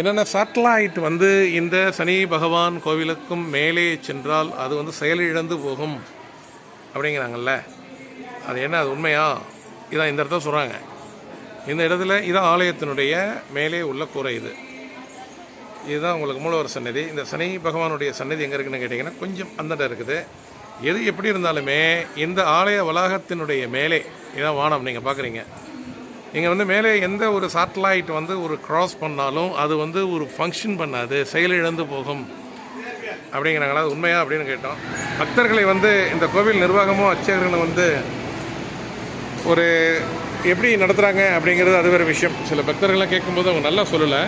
என்னென்ன சேட்டலைட் வந்து இந்த சனி பகவான் கோவிலுக்கும் மேலே சென்றால் அது வந்து செயலிழந்து போகும் அப்படிங்கிறாங்கல்ல. அது என்ன அது உண்மையா? இதான் இந்த இடத்த சொல்கிறாங்க இந்த இடத்துல இதான் ஆலயத்தினுடைய மேலே உள்ள கூரை இது. இதுதான் உங்களுக்கு மூலவர் சன்னதி இந்த சனி பகவானுடைய சன்னதி எங்கே இருக்குன்னு கேட்டிங்கன்னா கொஞ்சம் அந்தண்ட இருக்குது. எது எப்படி இருந்தாலுமே இந்த ஆலய வளாகத்தினுடைய மேலே இதான் வானம் நீங்கள் பார்க்குறீங்க இங்கே வந்து மேலே எந்த ஒரு சேட்டலைட் வந்து ஒரு க்ராஸ் பண்ணாலும் அது வந்து ஒரு ஃபங்க்ஷன் பண்ணாது. செயலிழந்து போகும். அப்படிங்கிறாங்களா? அது உண்மையா அப்படின்னு கேட்டோம். பக்தர்களை வந்து இந்த கோவில் நிர்வாகமும் அர்ச்சகர்களும் வந்து ஒரு எப்படி நடத்துகிறாங்க அப்படிங்கிறது அது வேறு விஷயம். சில பக்தர்கள்லாம் கேட்கும்போது அவங்க நல்லா சொல்லலை.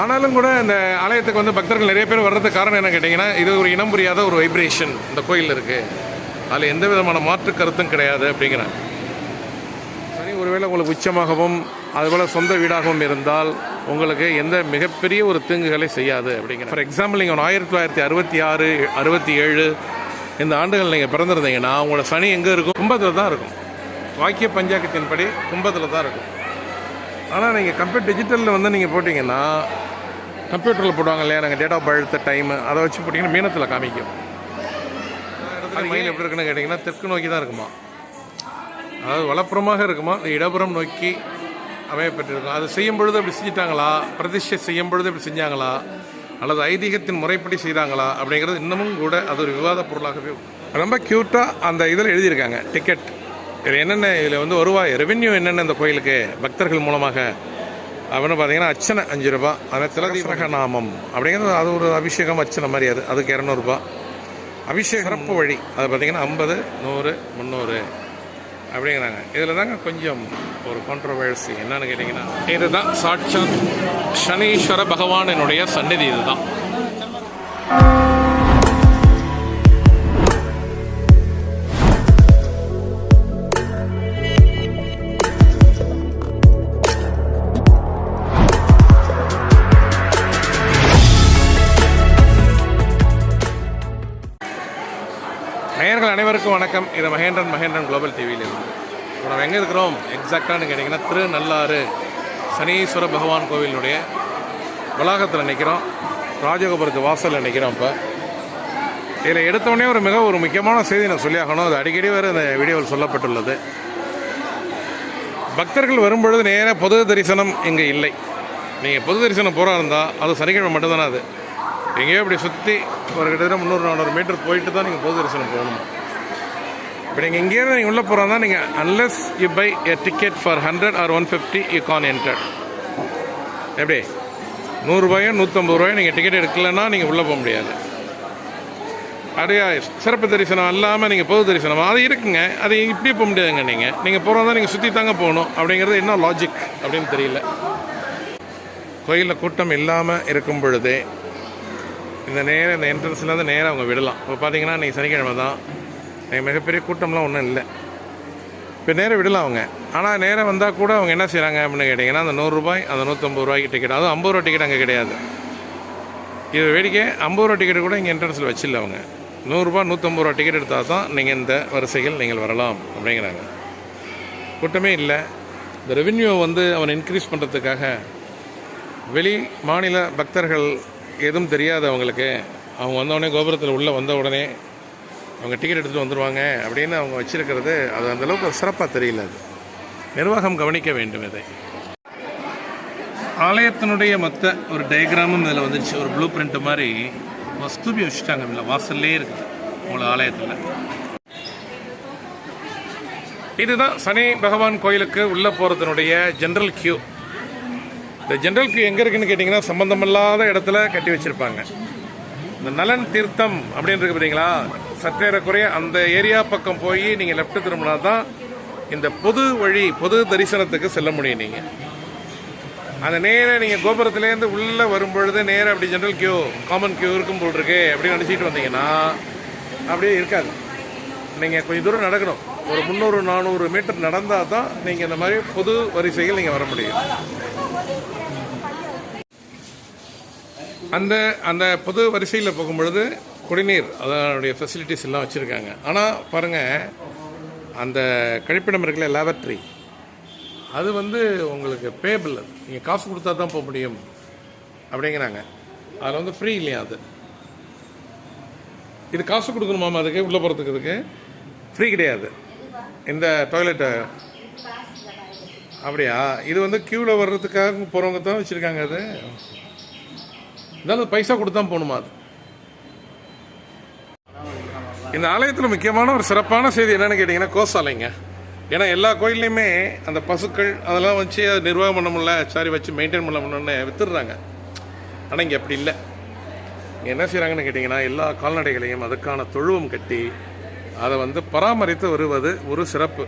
ஆனாலும் கூட இந்த ஆலயத்துக்கு வந்து பக்தர்கள் நிறைய பேர் வர்றதுக்கு காரணம் என்ன கேட்டிங்கன்னா இது ஒரு இனம் புரியாத ஒரு வைப்ரேஷன் இந்த கோயிலில் இருக்குது அதில் எந்த விதமான மாற்று கருத்தும் கிடையாது அப்படிங்கிறாங்க. ஒருவேளை உங்களுக்கு உச்சமாகவும் அதுபோல் சொந்த வீடாகவும் இருந்தால் உங்களுக்கு எந்த மிகப்பெரிய ஒரு தீங்குகளை செய்யாது அப்படிங்கிற. ஃபார் எக்ஸாம்பிள் நீங்கள் ஆயிரத்தி தொள்ளாயிரத்தி அறுபத்தி ஆறு அறுபத்தி ஏழு இந்த ஆண்டுகள் நீங்கள் பிறந்திருந்தீங்கன்னா உங்களோட சனி எங்கே இருக்கும்? கும்பத்தில் தான் இருக்கும். வாக்கிய பஞ்சாக்கத்தின்படி கும்பத்தில் தான் இருக்கும். ஆனால் நீங்கள் கம்ப்யூட்டர் டிஜிட்டலில் வந்து நீங்கள் போட்டிங்கன்னா கம்ப்யூட்டரில் போடுவாங்க இல்லையா? நாங்கள் டேட் ஆஃப் பர்த் டைமு அதை வச்சு போட்டிங்கன்னா மீனத்தில் காமிக்கும். அது மயில் எப்படி இருக்குன்னு கேட்டிங்கன்னா தெற்கு நோக்கி தான் இருக்குமா? அதாவது வலப்புறமாக இருக்குமா? இடப்புறம் நோக்கி அமையப்பட்டிருக்கும் அது செய்யும் பொழுது அப்படி செஞ்சிட்டாங்களா? பிரதிஷ்டை செய்யும் பொழுது அப்படி செஞ்சாங்களா? அல்லது ஐதீகத்தின் முறைப்படி செய்தாங்களா அப்படிங்கிறது இன்னமும் கூட அது ஒரு விவாத பொருளாகவே ரொம்ப க்யூட்டாக அந்த இதில் எழுதியிருக்காங்க. டிக்கெட் இது என்னென்ன இதில் வந்து வருவாய்? ரெவென்யூ என்னென்ன இந்த கோயிலுக்கு? பக்தர்கள் மூலமாக. அப்படின்னு பார்த்தீங்கன்னா அர்ச்சனை அஞ்சு ரூபா. அதில் திலதீபக நாமம் அப்படிங்கிறது அது ஒரு அபிஷேகம் அர்ச்சனை மாதிரி அது. அதுக்கு இரநூறுபா. அபிஷேக சிறப்பு வழி. அது பார்த்தீங்கன்னா ஐம்பது நூறு முந்நூறு. அப்படிங்கிறாங்க. இதில் தாங்க கொஞ்சம் ஒரு கான்ட்ரவர்சி என்னன்னு கேட்டிங்கன்னா இதுதான் சாட்சாத் சனீஸ்வர பகவானினுடைய சந்நிதி இதுதான். நேயர்கள் அனைவருக்கும் வணக்கம். இது மகேந்திரன் மகேந்திரன் குளோபல் டிவியிலிருந்து இப்போ நம்ம எங்கே இருக்கிறோம்? எக்ஸாக்டானு கேட்டிங்கன்னா திருநள்ளாறு சனீஸ்வர பகவான் கோவிலுடைய வளாகத்தில் நிற்கிறோம் ராஜகோபுரத்து வாசலில் நிற்கிறோம் இப்போ. இதில் எடுத்தோடனே ஒரு மிக ஒரு முக்கியமான செய்தி நான் சொல்லியாகணும். அது அடிக்கடி வேறு இந்த வீடியோவில் சொல்லப்பட்டுள்ளது. பக்தர்கள் வரும்பொழுது நேராக பொது தரிசனம் இங்கே இல்லை. நீங்கள் பொது தரிசனம் போகிறா இருந்தால் அது சனிக்கிழமை மட்டும்தானே அது. எங்கேயோ இப்படி சுற்றி ஒரு கிட்டத்தட்ட முந்நூறு நானூறு மீட்டர் போயிட்டு தான் நீங்கள் பொது தரிசனம் போகணும்? இப்போ நீங்கள் இங்கேருந்து நீங்கள் உள்ளே போகிறதா நீங்கள் unless you buy a ticket for hundred or one fifty you can enter எப்படி? நூறுரூபாயோ நூற்றம்பது ரூபாயோ நீங்கள் டிக்கெட் எடுக்கலைன்னா நீங்கள் உள்ளே போக முடியாது. அப்படியா சிறப்பு தரிசனம் இல்லாமல் நீங்கள் பொது தரிசனம் அது இருக்குங்க. அது இப்படி போக முடியாதுங்க நீங்கள் நீங்கள் போகிறதா நீங்கள் சுற்றி தாங்க போகணும். அப்படிங்கிறது என்ன லாஜிக் அப்படின்னு தெரியல. கோயிலில் கூட்டம் இல்லாமல் இருக்கும் பொழுதே இந்த நேரம் இந்த என்ட்ரன்ஸ்லேருந்து நேராக அவங்க விடலாம். இப்போ பார்த்தீங்கன்னா இன்றைக்கி சனிக்கிழமை தான். எனக்கு மிகப்பெரிய கூட்டம்லாம் ஒன்றும் இல்லை. இப்போ நேரம் விடலாம் அவங்க. ஆனால் நேரம் வந்தால் கூட அவங்க என்ன செய்கிறாங்க அப்படின்னு கேட்டிங்கன்னா அந்த நூறுரூபாய் அந்த நூற்றம்பது ரூபாய்க்கு டிக்கெட் அதுவும் ஐம்பது ரூபா டிக்கெட் அங்கே கிடையாது. இது வேடிக்கை. ஐம்பது ரூபா டிக்கெட் கூட இங்கே என்ட்ரன்ஸில் வச்சில்ல அவங்க. நூறுரூபா நூற்றம்பது ரூபா டிக்கெட் எடுத்தால் தான் நீங்கள் இந்த வரிசைகள் நீங்கள் வரலாம் அப்படிங்கிறாங்க. கூட்டமே இல்லை. இந்த ரெவின்யூவை வந்து அவன் இன்க்ரீஸ் பண்ணுறதுக்காக வெளி மாநில பக்தர்கள் எதுவும் தெரியாது அவங்களுக்கு. அவங்க வந்தவுடனே கோபுரத்தில் உள்ளே வந்த உடனே அவங்க டிக்கெட் எடுத்துகிட்டு வந்துடுவாங்க அப்படின்னு அவங்க வச்சிருக்கிறது. அது அந்தளவுக்கு ஒரு சிறப்பாக தெரியல அது. நிர்வாகம் கவனிக்க வேண்டும் இதை. ஆலயத்தினுடைய மொத்த ஒரு டயக்ராமும் இதில் வந்துருச்சு. ஒரு ப்ளூ பிரிண்ட் மாதிரி வஸ்துபி வச்சுட்டாங்க. இல்லை வாசல்லே இருக்குது. உங்களை ஆலயத்தில். இதுதான் சனி பகவான் கோயிலுக்கு உள்ளே போகிறதுனுடைய ஜென்ரல் கியூ இந்த ஜென்ரல் கியூ எங்கே இருக்குன்னு கேட்டிங்கன்னா சம்பந்தமில்லாத இடத்துல கட்டி வச்சுருப்பாங்க. இந்த நலன் தீர்த்தம் அப்படின்னு இருக்கு பார்த்தீங்களா சற்றேறக்குறைய அந்த ஏரியா பக்கம் போய் நீங்கள் லெஃப்ட் திரும்பினா தான் இந்த பொது வழி பொது தரிசனத்துக்கு செல்ல முடியும் நீங்கள் அந்த நேராக நீங்கள் கோபுரத்துலேருந்து உள்ளே வரும்பொழுது நேராக அப்படி ஜென்ரல் கியூ காமன் கியூ இருக்கும் போல் இருக்கு அப்படின்னு நினச்சிட்டு வந்தீங்கன்னா அப்படியே இருக்காது. நீங்கள் கொஞ்சம் தூரம் நடக்கணும். ஒரு முந்நூறு நானூறு மீட்டர் நடந்தால் தான் நீங்கள் இந்த மாதிரி பொது வரிசைகள் நீங்கள் வர முடியும். அந்த அந்த பொது வரிசையில் போகும்பொழுது குடிநீர் அதனுடைய ஃபெசிலிட்டிஸ் எல்லாம் வச்சுருக்காங்க. ஆனால் பாருங்கள் அந்த கழிப்பிடம் இருக்குல்ல லேபரட்டரி அது வந்து உங்களுக்கு பேபிள் அது நீங்கள் காசு கொடுத்தா தான் போக முடியும் அப்படிங்கிறாங்க. அதில் வந்து ஃப்ரீ இல்லையா அது? இது காசு கொடுக்கணுமாமா அதுக்கு? உள்ளே போகிறதுக்கு இதுக்கு? ஃப்ரீ கிடையாது. இந்த டாய்லெட்டு அப்படியா? இது வந்து க்யூவில் வர்றதுக்காக போகிறவங்க தான் வச்சுருக்காங்க அது? இருந்தாலும் பைசா கொடுத்து தான் போகணுமா அது? இந்த ஆலயத்தில் முக்கியமான ஒரு சிறப்பான செய்தி என்னென்னு கேட்டிங்கன்னா கோசாலைங்க. ஏன்னா எல்லா கோயில்லையுமே அந்த பசுக்கள் அதெல்லாம் வச்சு அதை நிர்வாகம் பண்ண முடியல சாரி வச்சு மெயின்டைன் பண்ண முடியலன்னு வித்துடுறாங்க. ஆனால் இங்கே அப்படி இல்லை. என்ன செய்கிறாங்கன்னு கேட்டிங்கன்னா எல்லா கால்நடைகளையும் அதுக்கான தொழுவம் கட்டி அதை வந்து பராமரித்து வருவது ஒரு சிறப்பு.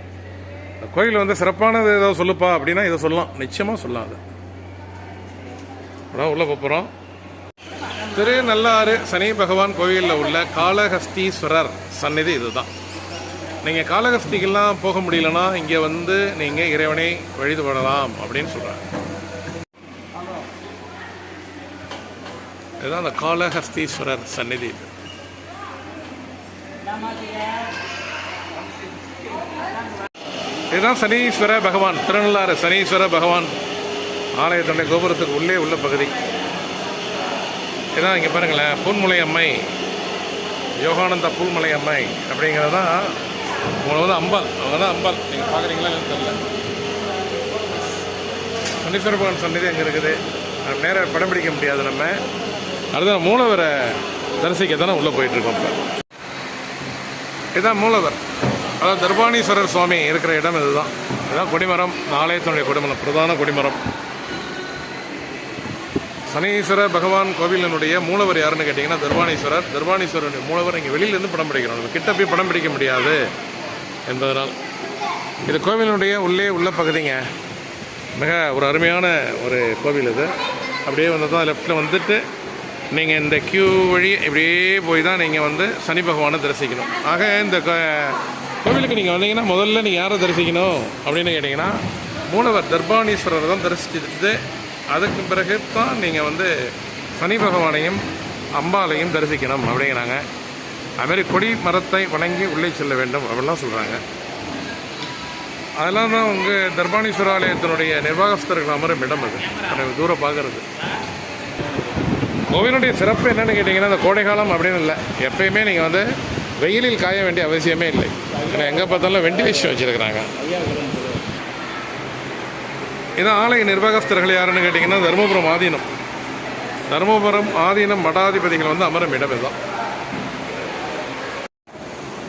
கோயில் வந்து சிறப்பானது ஏதோ சொல்லுப்பா அப்படின்னா இதை சொல்லலாம். நிச்சயமாக சொல்லலாம் அது. உள்ள உள்ளே போகிறோம் திருநள்ளாறு சனி பகவான் கோயிலில் உள்ள காளஹஸ்தீஸ்வரர் சந்நிதி இதுதான். நீங்கள் காளஹஸ்திக்கெல்லாம் போக முடியலன்னா இங்கே வந்து நீங்கள் இறைவனை வழிபடலாம் அப்படின்னு சொல்கிறாங்க இதுதான் அந்த காளஹஸ்தீஸ்வரர் சந்நிதி இது. இதுதான் சனீஸ்வர பகவான். திருநள்ளாறு சனீஸ்வர பகவான். ஆலயத்துடைய கோபுரத்துக்கு உள்ளே உள்ள பகுதி. இதான் இங்கே பாருங்களேன் பூன்முலை அம்மை யோகானந்த பூன்முலை அம்மை அப்படிங்கிறது தான் உங்களுக்கு வந்து அம்பாள். அவங்க தான் அம்பல் நீங்கள் பார்க்குறீங்களா தெரியல. சனீஸ்வர பகவான் சன்னதி அங்கே இருக்குது. நேராக படம் பிடிக்க முடியாது நம்ம. அடுத்த மூலவரை தரிசிக்க தானே உள்ளே போயிட்டுருக்கோம் இப்போ. இதுதான் மூலவர். அதாவது தர்பாணீஸ்வரர் சுவாமி இருக்கிற இடம் இதுதான். இதுதான் கொடிமரம். ஆலயத்தினுடைய கொடிமரம் பிரதான கொடிமரம். சனீஸ்வர பகவான் கோவிலினுடைய மூலவர் யாருன்னு கேட்டிங்கன்னா தர்பாணீஸ்வரர் தர்பாணீஸ்வரனுடைய மூலவர் இங்கே வெளியிலேருந்து படம் பிடிக்கணும் நம்ம கிட்ட போய் படம் பிடிக்க முடியாது என்பதனால். இது கோவிலினுடைய உள்ளே உள்ள பகுதிங்க. மிக ஒரு அருமையான ஒரு கோவில் இது. அப்படியே வந்து தான் லெஃப்ட்டில் வந்துட்டு நீங்கள் இந்த கியூ வழி இப்படியே போய் தான் நீங்கள் வந்து சனி பகவானை தரிசிக்கணும். ஆக இந்த கோவிலுக்கு நீங்கள் வந்தீங்கன்னா முதல்ல நீங்கள் யாரை தரிசிக்கணும் அப்படின்னு கேட்டிங்கன்னா மூலவர் தர்பாணீஸ்வரரை தான் தரிசிச்சுட்டு அதுக்கு பிறகு தான் நீங்கள் வந்து சனி பகவானையும் அம்பாலையும் தரிசிக்கணும் அப்படிங்கிறாங்க. அதுமாரி கொடி மரத்தை வணங்கி உள்ளே செல்ல வேண்டும் அப்படிலாம் சொல்கிறாங்க அதெல்லாம் தான் உங்கள் தர்பாணீஸ்வர ஆலயத்தினுடைய நிர்வாகஸ்தர்கள் அமரும் இடம் அது தூரம் பார்க்கறது. கோவிலுடைய சிறப்பு என்னென்னு கேட்டிங்கன்னா இந்த கோடைக்காலம் அப்படின்னு இல்லை. எப்பயுமே நீங்கள் வந்து வெயிலில் காய வேண்டிய அவசியமே இல்லை. ஏன்னா எங்கே பார்த்தாலும் வெண்டிலேஷன் வச்சுருக்கிறாங்க. இது ஆலய நிர்வாகஸ்தர்கள் யாருன்னு கேட்டிங்கன்னா தருமபுரம் ஆதீனம். தருமபுரம் ஆதீனம் மடாதிபதிகள் வந்து அமரும் இடம் இதுதான்.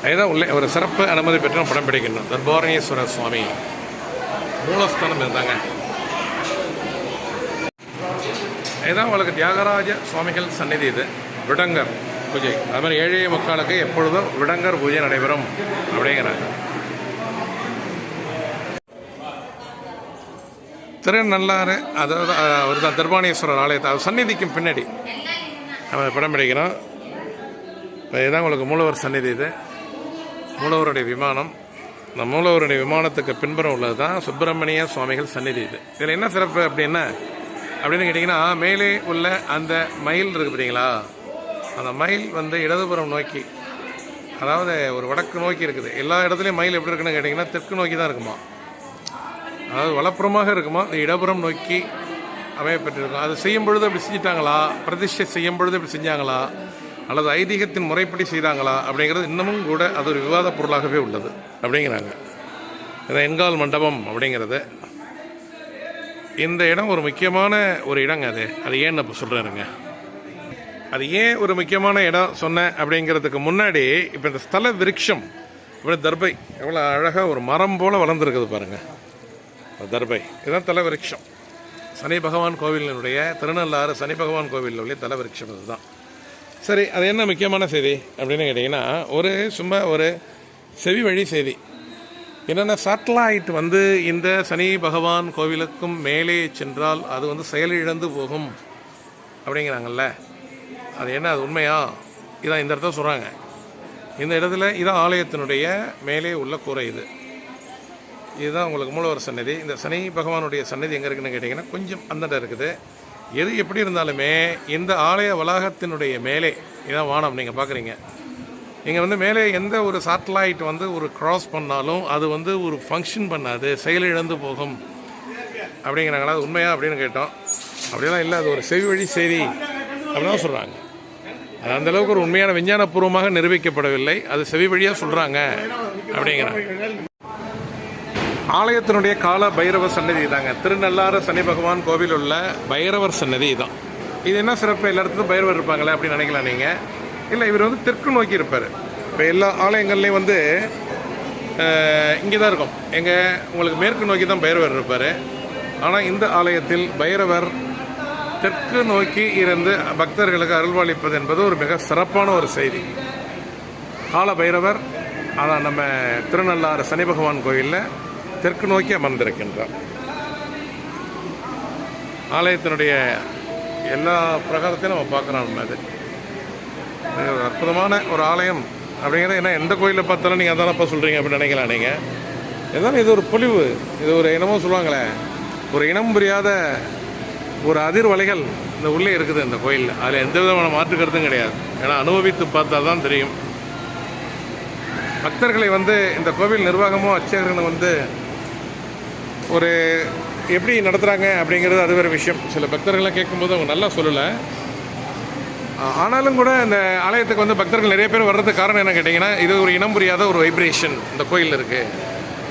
இதுதான் உள்ளே ஒரு சிறப்பு அனுமதி பெற்று படம் பிடிக்கணும் தர்பாரணீஸ்வரர் சுவாமி. மூலஸ்தானம் இருந்தாங்க. இதுதான் உங்களுக்கு தியாகராஜ சுவாமிகள் சந்நிதி இது. விடங்கர் பூஜை. அது மாதிரி ஏழை மக்களுக்கு எப்பொழுதும் விடங்கர் பூஜை நடைபெறும் அப்படிங்கிறாங்க. திருநள்ளாறு அதாவது அவர் தான் தர்பாணேஸ்வரர் ஆலயத்தை அவர் சந்நிதிக்கும் பின்னாடி. நம்ம படம் பிடிக்கிறோம். இப்போ இதுதான் உங்களுக்கு மூலவர் சந்நிதி இது. மூலவருடைய விமானம். இந்த மூலவருடைய விமானத்துக்கு பின்புறம் உள்ளது தான் சுப்பிரமணிய சுவாமிகள் சந்நிதி இது. இதில் என்ன சிறப்பு அப்படின்னா அப்படின்னு கேட்டிங்கன்னா மேலே உள்ள அந்த மயில் இருக்குது பார்த்தீங்களா? அந்த மயில் வந்து இடதுபுறம் நோக்கி அதாவது ஒரு வடக்கு நோக்கி இருக்குது. எல்லா இடத்துலையும் மயில் எப்படி இருக்குன்னு கேட்டிங்கன்னா தெற்கு நோக்கி தான் இருக்குமா? அதாவது வலப்புறமாக இருக்குமா? இந்த இடப்புறம் நோக்கி அமையப்பட்டிருக்கும் அது செய்யும் பொழுது அப்படி செஞ்சிட்டாங்களா? பிரதிஷ்டை செய்யும் பொழுது அப்படி செஞ்சாங்களா? அல்லது ஐதீகத்தின் முறைப்படி செய்தாங்களா? அப்படிங்கிறது இன்னமும் கூட அது ஒரு விவாத பொருளாகவே உள்ளது. அப்படிங்கிறாங்க. இது எண்கால் மண்டபம் அப்படிங்கிறது. இந்த இடம் ஒரு முக்கியமான ஒரு இடங்க அது. அது ஏன் இப்போ சொல்கிறேருங்க அது ஏன் ஒரு முக்கியமான இடம் சொன்னேன் அப்படிங்கிறதுக்கு முன்னாடி இப்போ இந்த ஸ்தல விருட்சம் இப்படி தர்பை எவ்வளோ அழகாக ஒரு மரம் போல் வளர்ந்துருக்குது பாருங்கள் தர்பை இதுதான் தல விருட்சம். சனி பகவான் கோவிலினுடைய திருநள்ளாறு சனி பகவான் கோவிலில் உள்ள தல விருட்சம் இதுதான் சரி அது என்ன முக்கியமான செய்தி அப்படின்னு கேட்டிங்கன்னா ஒரு சும்மா ஒரு செவி வழி செய்தி. என்னென்ன சேட்டலைட் வந்து இந்த சனி பகவான் கோவிலுக்கும் மேலே சென்றால் அது வந்து செயலிழந்து போகும் அப்படிங்கிறாங்கல்ல. அது என்ன அது உண்மையா? இதான் இந்த இடத்த சொல்கிறாங்க இந்த இடத்துல இதான் ஆலயத்தினுடைய மேலே உள்ள கூரை இது. இதுதான் உங்களுக்கு மூலவர் சன்னதி இந்த சனி பகவானுடைய சன்னதி எங்கே இருக்குன்னு கேட்டிங்கன்னா கொஞ்சம் அந்தண்ட இருக்குது. எது எப்படி இருந்தாலுமே இந்த ஆலய வளாகத்தினுடைய மேலே இதான் வானம் நீங்கள் பார்க்குறீங்க இங்கே வந்து மேலே எந்த ஒரு சேட்டலைட் வந்து ஒரு கிராஸ் பண்ணாலும் அது வந்து ஒரு ஃபங்க்ஷன் பண்ணாது. செயலிழந்து போகும். அப்படிங்கிறாங்களா? அது உண்மையா அப்படின்னு கேட்டோம். அப்படிலாம் இல்லை. அது ஒரு செவி வழி செய்தி அப்படின்னு சொல்கிறாங்க அது அந்தளவுக்கு ஒரு உண்மையான விஞ்ஞானபூர்வமாக நிரூபிக்கப்படவில்லை. அது செவி வழியாக சொல்கிறாங்க அப்படிங்கிறாங்க. ஆலயத்தினுடைய கால பைரவர் சன்னதி தாங்க திருநள்ளாறு சனி பகவான் கோவில் உள்ள பைரவர் சன்னதி தான் இது என்ன சிறப்பு? எல்லா இடத்துலையும் பைரவர் இருப்பாங்களே அப்படின்னு நினைக்கலாம் நீங்கள் இல்லை இவர் வந்து தெற்கு நோக்கி இருப்பார். இப்போ எல்லா ஆலயங்கள்லையும் வந்து இங்கே தான் இருக்கும். எங்கே உங்களுக்கு மேற்கு நோக்கி தான் பைரவர் இருப்பார். ஆனால் இந்த ஆலயத்தில் பைரவர் தெற்கு நோக்கி இருந்து பக்தர்களுக்கு அருள்வாளிப்பது என்பது ஒரு மிக சிறப்பான ஒரு செய்தி. கால பைரவர் அதான் நம்ம திருநள்ளாறு சனி பகவான் கோயிலில் தெற்கு நோக்கி அமர்ந்திருக்கின்றார். ஆலயத்தினுடைய எல்லா பிரகாரத்தையும் நம்ம பார்க்குறோம் நம்ம அது. ஒரு அற்புதமான ஒரு ஆலயம் அப்படிங்கிறது என்ன எந்த கோயிலில் பார்த்தாலும் நீங்கள் அதானப்பா சொல்கிறீங்க அப்படின்னு நினைக்கலாம் நீங்கள் எதான இது ஒரு பொலிவு. இது ஒரு இனமும் சொல்லுவாங்களே ஒரு இனம் புரியாத ஒரு அதிர்வலைகள் இந்த உள்ளே இருக்குது இந்த கோயிலில். அதில் எந்த விதமான மாற்றுக்கிறதும் கிடையாது. ஏன்னா அனுபவித்து பார்த்தா தான் தெரியும். பக்தர்களை வந்து இந்த கோவில் நிர்வாகமும் அர்ச்சகர்களும் வந்து ஒரு எப்படி நடத்துகிறாங்க அப்படிங்கிறது அது வேறு விஷயம். சில பக்தர்கள்லாம் கேட்கும்போது அவங்க நல்லா சொல்லலை. ஆனாலும் கூட இந்த ஆலயத்துக்கு வந்து பக்தர்கள் நிறைய பேர் வர்றதுக்கு காரணம் என்ன கேட்டிங்கன்னா இது ஒரு இனம் புரியாத ஒரு வைப்ரேஷன் இந்த கோயிலில் இருக்குது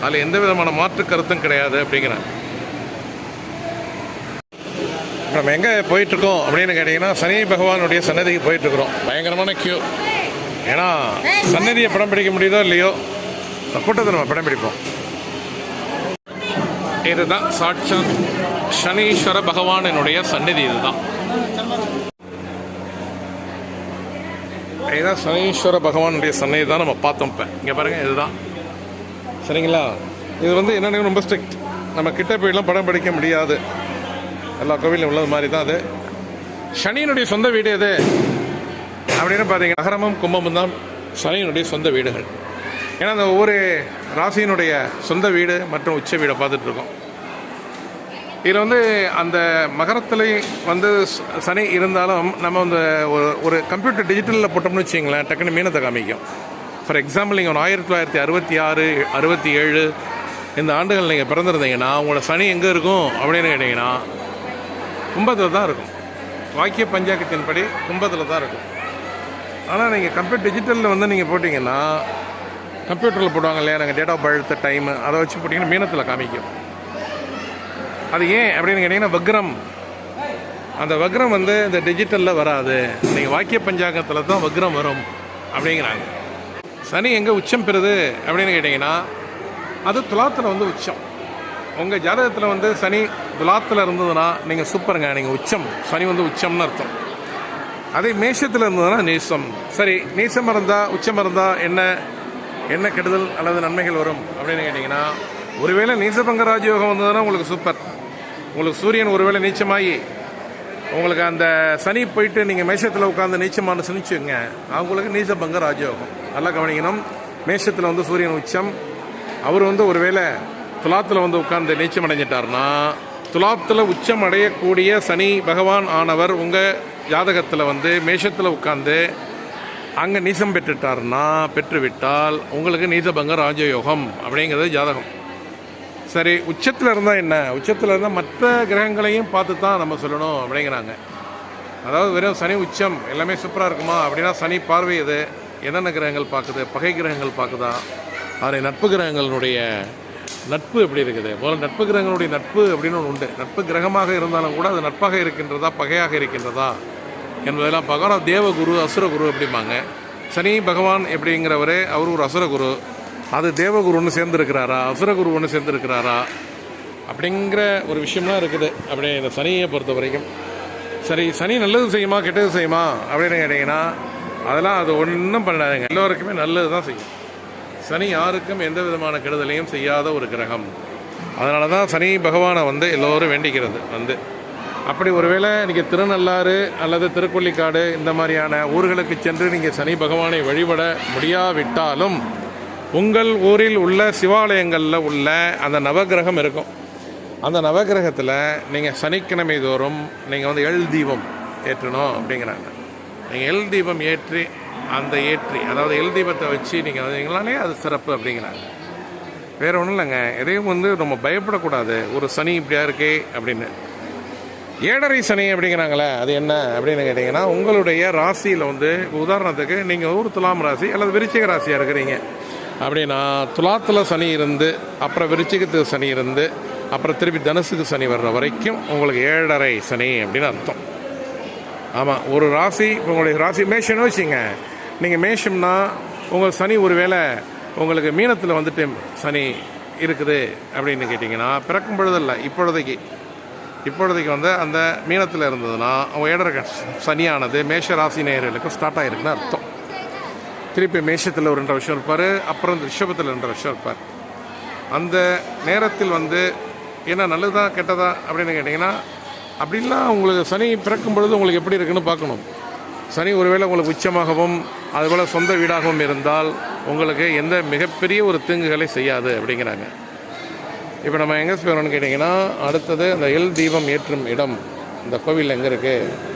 அதில் எந்த விதமான மாற்று கருத்தும் கிடையாது அப்படிங்கிறாங்க. நம்ம எங்கே போயிட்டுருக்கோம் அப்படின்னு கேட்டிங்கன்னா சனி பகவானுடைய சன்னதிக்கு போயிட்டுருக்குறோம். பயங்கரமான கியூ ஏன்னா சன்னதியை படம் பிடிக்க முடியுதோ இல்லையோ கூட்டத்தை நம்ம படம் பிடிப்போம். இதுதான் சாட்சாத் சனீஸ்வர பகவானினுடைய சந்நிதி இதுதான். இதுதான் சனீஸ்வர பகவானுடைய சன்னதி தான் நம்ம பார்த்தோம் இப்போ. இங்கே பாருங்கள் இதுதான். சரிங்களா? இது வந்து என்னென்னு ரொம்ப ஸ்ட்ரிக்ட் நம்ம கிட்ட போயிடலாம் படம் பிடிக்க முடியாது. எல்லா கோவிலும் உள்ளது மாதிரி தான் அது. சனியினுடைய சொந்த வீடு எது? அப்படின்னு பார்த்தீங்கன்னா நகரமும் கும்பமும் தான் சனியினுடைய சொந்த வீடுகள். ஏன்னா அந்த ஒவ்வொரு ராசியினுடைய சொந்த வீடு மற்றும் உச்ச வீடை பார்த்துட்டு இருக்கோம். இதில் வந்து அந்த மகரத்தில் வந்து சனி இருந்தாலும் நம்ம அந்த ஒரு ஒரு கம்ப்யூட்டர் டிஜிட்டலில் போட்டோம்னு வச்சிங்களேன் டக்குன்னு மீனத்தை காமிக்கும். ஃபார் எக்ஸாம்பிள் நீங்கள் ஒரு ஆயிரத்தி தொள்ளாயிரத்தி அறுபத்தி ஆறு அறுபத்தி ஏழு இந்த ஆண்டுகள் நீங்கள் பிறந்திருந்தீங்கன்னா உங்களோட சனி எங்கே இருக்கும் அப்படின்னு கேட்டிங்கன்னா கும்பத்தில் தான் இருக்கும். வாக்கிய பஞ்சாக்கத்தின்படி கும்பத்தில் தான் இருக்கும். ஆனால் நீங்கள் கம்ப்யூட்டர் டிஜிட்டலில் வந்து நீங்கள் போட்டிங்கன்னா கம்ப்யூட்டரில் போடுவாங்க இல்லையா நாங்கள் டேட் ஆஃப் பர்த் டைமு அதை வச்சு போட்டிங்கன்னா மீனத்தில் காமிக்கும். அது ஏன் அப்படின்னு கேட்டிங்கன்னா வக்ரம். அந்த வக்ரம் வந்து இந்த டிஜிட்டலில் வராது. நீங்கள் வாக்கிய பஞ்சாங்கத்தில் தான் வக்ரம் வரும் அப்படிங்கிறாங்க. சனி எங்கே உச்சம் பெறுது அப்படின்னு கேட்டிங்கன்னா அது துலாத்தில் வந்து உச்சம். உங்கள் ஜாதகத்தில் வந்து சனி துலாத்தில் இருந்ததுன்னா நீங்கள் சூப்பருங்க நீங்கள் உச்சம். சனி வந்து உச்சம்னு அர்த்தம். அதே மேஷத்தில் இருந்ததுன்னா நீசம். சரி நீசம் இருந்தால் உச்சம் இருந்தால் என்ன என்ன கெடுதல் அல்லது நன்மைகள் வரும் அப்படின்னு கேட்டிங்கன்னா ஒருவேளை நீசபங்க ராஜயோகம் வந்ததுன்னா உங்களுக்கு சூப்பர். உங்களுக்கு சூரியன் ஒருவேளை நீச்சமாகி உங்களுக்கு அந்த சனி போயிட்டு நீங்கள் மேஷத்தில் உட்காந்து நீச்சமானு சுனிச்சுங்க அவங்களுக்கு நீசபங்க ராஜயோகம். நல்லா கவனிக்கணும். மேஷத்தில் வந்து சூரியன் உச்சம். அவர் வந்து ஒருவேளை துலாத்தில் வந்து உட்கார்ந்து நீச்சம் அடைஞ்சிட்டார்னா துலாத்தில் உச்சம் அடையக்கூடிய சனி பகவான் ஆனவர் உங்கள் ஜாதகத்தில் வந்து மேஷத்தில் உட்காந்து அங்கே நீசம் பெற்றுட்டாருன்னா பெற்றுவிட்டால் உங்களுக்கு நீசபங்க ராஜயோகம் அப்படிங்கிறது ஜாதகம். சரி உச்சத்தில் இருந்தால் என்ன? உச்சத்தில் இருந்தால் மற்ற கிரகங்களையும் பார்த்து தான் நம்ம சொல்லணும் அப்படிங்கிறாங்க. அதாவது வெறும் சனி உச்சம் எல்லாமே சூப்பராக இருக்குமா? அப்படின்னா சனி பார்வை இது என்னென்ன கிரகங்கள் பார்க்குது? பகை கிரகங்கள் பார்க்குதா? அதை நட்பு கிரகங்களுடைய நட்பு எப்படி இருக்குது? முதல்ல நட்பு கிரகங்களுடைய நட்பு அப்படின்னு ஒன்று உண்டு. நட்பு கிரகமாக இருந்தாலும் கூட அது நட்பாக இருக்கின்றதா? பகையாக இருக்கின்றதா? என்பதெல்லாம் பார்க்குறோம் தேவகுரு அசுரகுரு அப்படிம்பாங்க. சனி பகவான் எப்படிங்கிறவரே அவர் ஒரு அசுரகுரு. அது தேவகுரு ஒன்று சேர்ந்துருக்கிறாரா? அசுரகுரு ஒன்று சேர்ந்துருக்கிறாரா? அப்படிங்கிற ஒரு விஷயம்லாம் இருக்குது. அப்படி இந்த சனியை பொறுத்த வரைக்கும். சரி சனி நல்லது செய்யுமா கெட்டது செய்யுமா? அப்படின்னு கேட்டிங்கன்னா அதெல்லாம் அது ஒன்றும் பண்ணாதுங்க. எல்லோருக்குமே நல்லது தான் செய்யும். சனி யாருக்கும் எந்த விதமான கெடுதலையும் செய்யாத ஒரு கிரகம். அதனால தான் சனி பகவானை வந்து எல்லோரும் வேண்டிக்கிறது வந்து. அப்படி ஒருவேளை நீங்கள் திருநள்ளாறு அல்லது திருக்கொள்ளிக்காடு இந்த மாதிரியான ஊர்களுக்கு சென்று நீங்கள் சனி பகவானை வழிபட முடியாவிட்டாலும் உங்கள் ஊரில் உள்ள சிவாலயங்களில் உள்ள அந்த நவக்கிரகம் இருக்கும். அந்த நவக்கிரகத்தில் நீங்கள் சனிக்கிழமை தோறும் நீங்கள் வந்து எள் தீபம் ஏற்றணும் அப்படிங்கிறாங்க. நீங்கள் எள் தீபம் ஏற்றி அந்த ஏற்றி அதாவது எழு தீபத்தை வச்சு நீங்கள் வந்தீங்களாலே அது சிறப்பு அப்படிங்கிறாங்க. வேறு ஒன்றும் இல்லைங்க. எதையும் வந்து நம்ம பயப்படக்கூடாது. ஒரு சனி இப்படியா இருக்கே அப்படின்னு. ஏழரை சனி அப்படிங்கிறாங்களே அது என்ன அப்படின்னு கேட்டிங்கன்னா உங்களுடைய ராசியில் வந்து உதாரணத்துக்கு நீங்கள் ஒரு துலாம் ராசி அல்லது விருச்சிக ராசியாக இருக்கிறீங்க. அப்படின்னா துலாத்தில் சனி இருந்து அப்புறம் விருச்சிகத்துக்கு சனி இருந்து அப்புறம் திருப்பி தனுசுக்கு சனி வர்ற வரைக்கும் உங்களுக்கு ஏழரை சனி அப்படின்னு அர்த்தம். ஆமாம் ஒரு ராசி உங்களுடைய ராசி மேஷம்னு வச்சுங்க நீங்கள் மேஷம்னா உங்கள் சனி ஒருவேளை உங்களுக்கு மீனத்தில் வந்துட்டு சனி இருக்குது அப்படின்னு கேட்டிங்கன்னா பிறக்கும் பொழுதில்ல இப்பொழுதைக்கு. இப்பொழுதைக்கு வந்து அந்த மீனத்தில் இருந்ததுன்னா அவங்க ஏழரை சனியானது மேஷ ராசி நேயர்களுக்கு ஸ்டார்ட் ஆகிருக்குன்னு அர்த்தம். திருப்பி மேஷத்தில் ஒரு ரெண்டு வருஷம் இருப்பார் அப்புறம் ரிஷபத்தில் ரெண்டு வருஷம் இருப்பார். அந்த நேரத்தில் வந்து என்ன நல்லதா கெட்டதா அப்படின்னு கேட்டிங்கன்னா அப்படின்லாம் உங்களுக்கு சனி பிறக்கும் பொழுது உங்களுக்கு எப்படி இருக்குன்னு பார்க்கணும். சனி ஒருவேளை உங்களுக்கு உச்சமாகவும் அதுபோல் சொந்த வீடாகவும் இருந்தால் உங்களுக்கு எந்த மிகப்பெரிய ஒரு தீங்குகளை செய்யாது அப்படிங்கிறாங்க. இப்போ நம்ம எங்கே போகிறோம்னு கேட்டிங்கன்னா அடுத்தது அந்த எல் தீபம் ஏற்றும் இடம். இந்த கோவில் எங்கே இருக்குது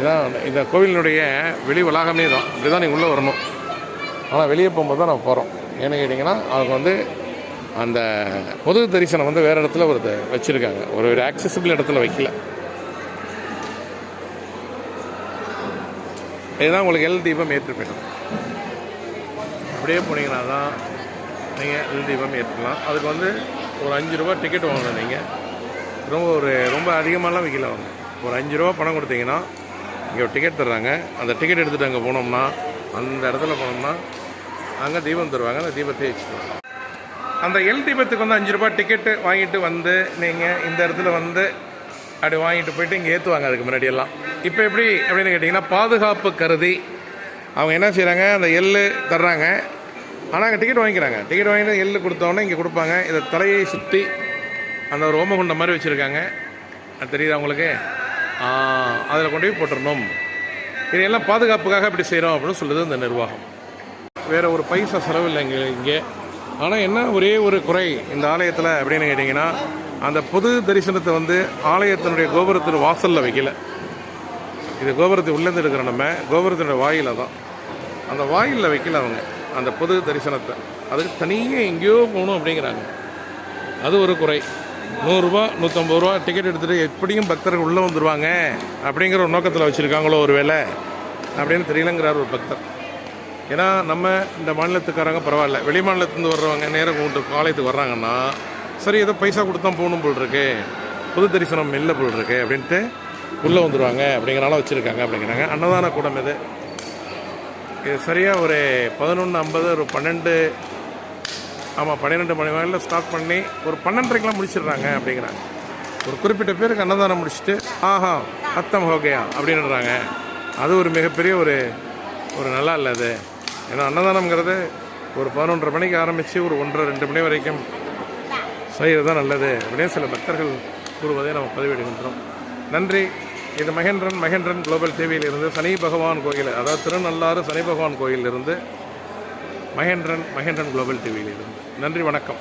இதான் இந்த கோவிலினுடைய வெளி வளாகமே தான் இப்படி தான் நீங்கள் உள்ளே வரணும். ஆனால் வெளியே போகும்போது தான் நம்ம போகிறோம். ஏன்னு கேட்டிங்கன்னா அவங்க வந்து அந்த பொது தரிசனம் வந்து வேறு இடத்துல ஒரு வச்சுருக்காங்க. ஒரு ஒரு ஆக்சசிபிள் இடத்துல வைக்கல. இதுதான் உங்களுக்கு எல் தீபம் ஏற்றுப்பேன் போயிடும் அப்படியே போனீங்கன்னா தான் நீங்கள் எல் தீபம் ஏற்றலாம். அதுக்கு வந்து ஒரு அஞ்சு ரூபா டிக்கெட் வாங்கணும் நீங்கள் ரொம்ப ஒரு ரொம்ப அதிகமாகலாம் வைக்கல அவங்க. ஒரு அஞ்சு ரூபா பணம் கொடுத்தீங்கன்னா இங்கே ஒரு டிக்கெட் தர்றாங்க. அந்த டிக்கெட் எடுத்துகிட்டு அங்கே போனோம்னா அந்த இடத்துல போனோம்னா அங்கே தீபம் தருவாங்க அந்த தீபத்தை வச்சுக்கலாம் அந்த எல் தீபத்துக்கு வந்து அஞ்சு ரூபாய் டிக்கெட்டு வாங்கிட்டு வந்து நீங்கள் இந்த இடத்துல வந்து அப்படி வாங்கிட்டு போயிட்டு இங்கே ஏற்றுவாங்க அதுக்கு முன்னாடியெல்லாம் இப்போ எப்படி அப்படின்னு கேட்டிங்கன்னா பாதுகாப்பு கருதி அவங்க என்ன செய்கிறாங்க அந்த எள்ளு தர்றாங்க. ஆனால் அங்கே டிக்கெட் வாங்கிக்கிறாங்க. டிக்கெட் வாங்கிட்டு எள்ளு கொடுத்தோன்னே இங்கே கொடுப்பாங்க. இதை தலையை சுற்றி அந்த ஒரு ஓமகுண்டம் மாதிரி வச்சுருக்காங்க. அது தெரியுது அவங்களுக்கு அதில் கொண்டு போய் போட்டுடணும் இதையெல்லாம் பாதுகாப்புக்காக இப்படி செய்கிறோம் அப்படின்னு சொல்லுது இந்த நிர்வாகம். வேறு ஒரு பைசா செலவில்லை இங்கே இங்கே. ஆனால் என்ன ஒரே ஒரு குறை இந்த ஆலயத்தில் அப்படின்னு கேட்டிங்கன்னா அந்த பொது தரிசனத்தை வந்து ஆலயத்தினுடைய கோபுரத்தின் வாசலில் வைக்கல. இது கோபுரத்தை உள்ளேருந்து இருக்கிற நம்ம கோபுரத்தினுடைய வாயில் தான். அந்த வாயிலில் வைக்கல அவங்க அந்த பொது தரிசனத்தை. அதுக்கு தனியாக எங்கேயோ போகணும் அப்படிங்கிறாங்க. அது ஒரு குறை. நூறுரூவா நூற்றம்பது ரூபா டிக்கெட் எடுத்துகிட்டு எப்படியும் பக்தர்கள் உள்ளே வந்துடுவாங்க அப்படிங்கிற ஒரு நோக்கத்தில் வச்சுருக்காங்களோ ஒரு வேலை அப்படின்னு தெரியலங்கிறார் ஒரு பக்தர். ஏன்னா நம்ம இந்த மாநிலத்துக்காரங்க பரவாயில்ல. வெளி மாநிலத்துலேருந்து வர்றவங்க நேரம் கொண்டு ஆலயத்துக்கு வர்றாங்கன்னா சரி ஏதோ பைசா கொடுத்தா போகணும் போல் இருக்கு பொது தரிசனம் இல்லை போல் இருக்கு அப்படின்ட்டு உள்ளே வந்துடுவாங்க அப்படிங்கிறனால வச்சுருக்காங்க அப்படிங்கிறாங்க. அன்னதான கூடம் இது இது சரியாக ஒரு பதினொன்று ஐம்பது ஒரு பன்னெண்டு ஆமாம் பன்னிரெண்டு மணி வரையில் ஸ்டார்ட் பண்ணி ஒரு பன்னெண்டரைக்கெலாம் முடிச்சிடுறாங்க அப்படிங்கிறாங்க. ஒரு குறிப்பிட்ட பேருக்கு அன்னதானம் முடிச்சுட்டு ஆஹா அத்தம் ஹோகையா அப்படின்றாங்க அது ஒரு மிகப்பெரிய ஒரு ஒரு நல்லா இல்லை அது. ஏன்னா அன்னதானம்ங்கிறது ஒரு பதினொன்றரை மணிக்கு ஆரம்பித்து ஒரு ஒன்றரை ரெண்டு மணி வரைக்கும் செய்கிறது தான் நல்லது அப்படின்னு சில பக்தர்கள் கூறுவதை நம்ம பதிவிடுகின்றோம். நன்றி. இது மகேந்திரன் மகேந்திரன் குளோபல் டிவியில் இருந்து சனி பகவான் கோயில். அதாவது திருநள்ளாறு சனி பகவான் கோயிலிருந்து மகேந்திரன் மகேந்திரன் குளோபல் டிவியிலிருந்து நன்றி வணக்கம்.